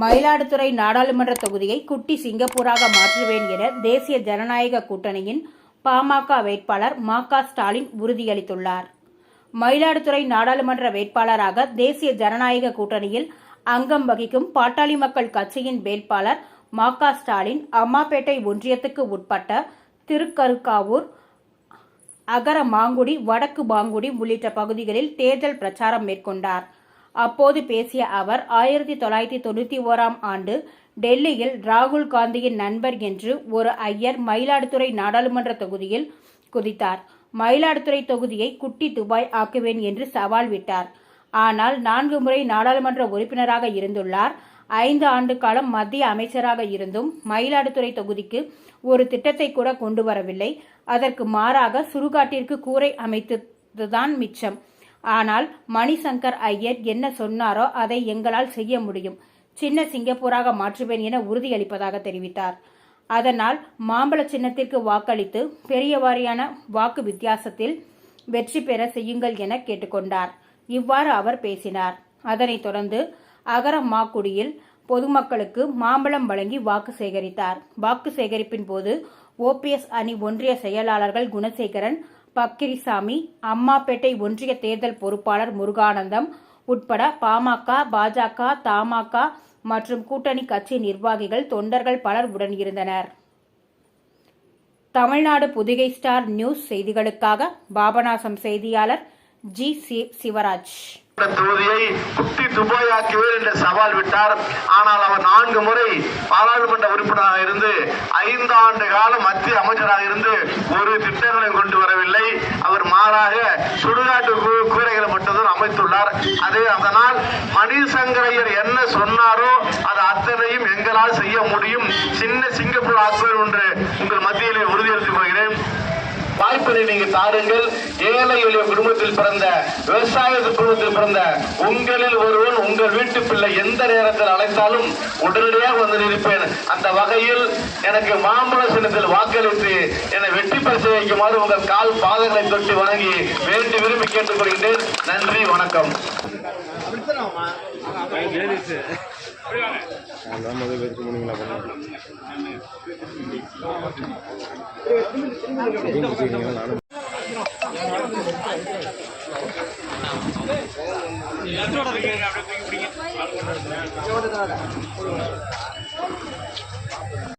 மயிலாடுதுறை நாடாளுமன்ற தொகுதியை குட்டி சிங்கப்பூராக மாற்றுவேன் என தேசிய ஜனநாயக கூட்டணியின் பாமக வேட்பாளர் மாகா க ஸ்டாலின் உறுதியளித்துள்ளார். மயிலாடுதுறை நாடாளுமன்ற வேட்பாளராக தேசிய ஜனநாயக கூட்டணியில் அங்கம் வகிக்கும் பாட்டாளி மக்கள் கட்சியின் வேட்பாளர் மாகா க ஸ்டாலின் அம்மாப்பேட்டை ஒன்றியத்துக்கு உட்பட்ட திருக்கருக்காவூர் அகர மாங்குடி வடக்கு மாங்குடி உள்ளிட்ட பகுதிகளில் தேர்தல் பிரச்சாரம் மேற்கொண்டார். அப்போது பேசிய அவர் ஆயிரத்தி தொள்ளாயிரத்தி தொண்ணூற்றி ஓராம் ஆண்டு டெல்லியில் ராகுல் காந்தியின் நண்பர் என்று ஒரு ஐயர் மயிலாடுதுறை நாடாளுமன்ற தொகுதியில் குதித்தார். மயிலாடுதுறை தொகுதியை குட்டி துபாய் ஆக்குவேன் என்று சவால் விட்டார். ஆனால் நான்கு முறை நாடாளுமன்ற உறுப்பினராக இருந்துள்ளார். ஐந்து ஆண்டு காலம் மத்திய அமைச்சராக இருந்தும் மயிலாடுதுறை தொகுதிக்கு ஒரு திட்டத்தை கூட கொண்டு வரவில்லை. அதற்கு மாறாக சுடுகாட்டிற்கு கூரை அமைத்ததுதான் மிச்சம். ஆனால் மணிசங்கர் ஐயர் என்ன சொன்னாரோ அதை எங்களால் செய்ய முடியும். சின்ன சிங்கப்பூராக மாற்றுவேன் என உறுதியளிப்பதாக தெரிவித்தார். அதனால் மாம்பழ சின்னத்திற்கு வாக்களித்து பெரிய வாரியான வாக்கு வித்தியாசத்தில் வெற்றி பெற செய்யுங்கள் என கேட்டுக்கொண்டார். இவ்வாறு அவர் பேசினார். அதனைத் தொடர்ந்து அகர மாக்குடியில் பொதுமக்களுக்கு மாம்பழம் வழங்கி வாக்கு சேகரித்தார். வாக்கு சேகரிப்பின் போது ஓபிஎஸ் அணி ஒன்றிய செயலாளர்கள் குணசேகரன் பக்கிரிசாமி அம்மாப்பேட்டை ஒன்றிய தேர்தல் பொறுப்பாளர் முருகானந்தம் உட்பட பாமக பாஜக தமாக மற்றும் கூட்டணி கட்சி நிர்வாகிகள் தொண்டர்கள் பலர் உடன் இருந்தனர். தமிழ்நாடு புதுகை ஸ்டார் நியூஸ் செய்திகளுக்காக பாபநாசம் செய்தியாளர் ஜி சி- சிவராஜ். தொகுதியை குட்டி துபாயாக்குவேன் என்று சவால் விட்டார். ஆனால் அவர் நான்கு முறை பாராளுமன்ற உறுப்பினராக இருந்து ஐந்து ஆண்டு காலம் மத்திய அமைச்சராக இருந்து ஒரு திட்டங்களையும் கொண்டு வரவில்லை. அவர் மாறாக சுடுகாட்டு கூரைகளை மட்டும்தான் அமைத்துள்ளார். அது அதனால் மணிசங்கரையர் என்ன சொன்னாரோ அது அத்தனையும் எங்களால் செய்ய முடியும். சின்ன சிங்கப்பூர் ஆக்குவேன் என்று உங்கள் வாய்ப்பினை நீங்க தாருங்கள். ஏழை எளிய குடும்பத்தில் பிறந்த விவசாய குடும்பத்தில் பிறந்த உங்களில் ஒருவன் உங்கள் வீட்டு பிள்ளை எந்த நேரத்தில் அழைத்தாலும் உடனடியாக வந்து நிற்பேன். அந்த வகையில் எனக்கு மாம்பழ சின்னத்தில் வாக்களித்து என்னை வெற்றி பெற வைக்குமாறு உங்கள் கால் பாதங்களை தொட்டு வணங்கி வேண்டி விரும்பி கேட்டுக்கொள்கிறேன் நன்றி வணக்கம். அதான் முதல் பேருக்கு முடியுங்களா பண்ணலாம் நானும் எடுத்துட்டு இருக்கு? அப்படியே பிடிங்க.